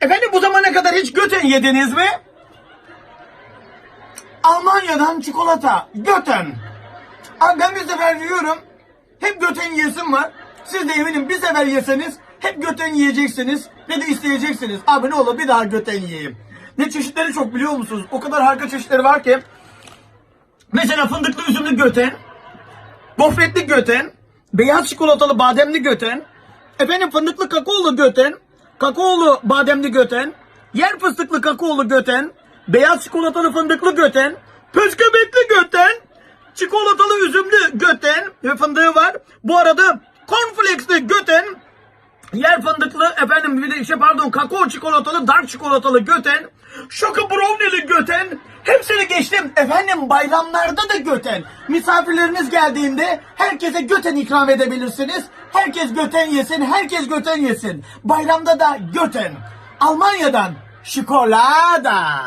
Efendim bu zamana kadar hiç göten yediniz mi? Almanya'dan çikolata. Göten. Abi ben bir sefer yiyorum. Hep göten yiyesim var. Siz de eminim bir sefer yeseniz hep göten yiyeceksiniz ve de isteyeceksiniz. Abi ne olur bir daha göten yiyeyim. Ne çeşitleri çok biliyor musunuz? O kadar harika çeşitleri var ki. Mesela fındıklı üzümlü göten, gofretli göten, beyaz çikolatalı bademli göten, efendim fındıklı kakaolu göten, kakaolu bademli göten, yer fıstıklı kakaolu göten, beyaz çikolatalı fındıklı göten, pöskebetli göten, çikolatalı üzümlü göten fındığı var. Bu arada cornflakesli göten, yer fındıklı efendim bir de şey pardon kakao çikolatalı dark çikolatalı göten şoka brownie'li göten efendim bayramlarda da göten. Misafirleriniz geldiğinde herkese göten ikram edebilirsiniz. Herkes göten yesin herkes göten yesin. Bayramda da göten. Almanya'dan şokolada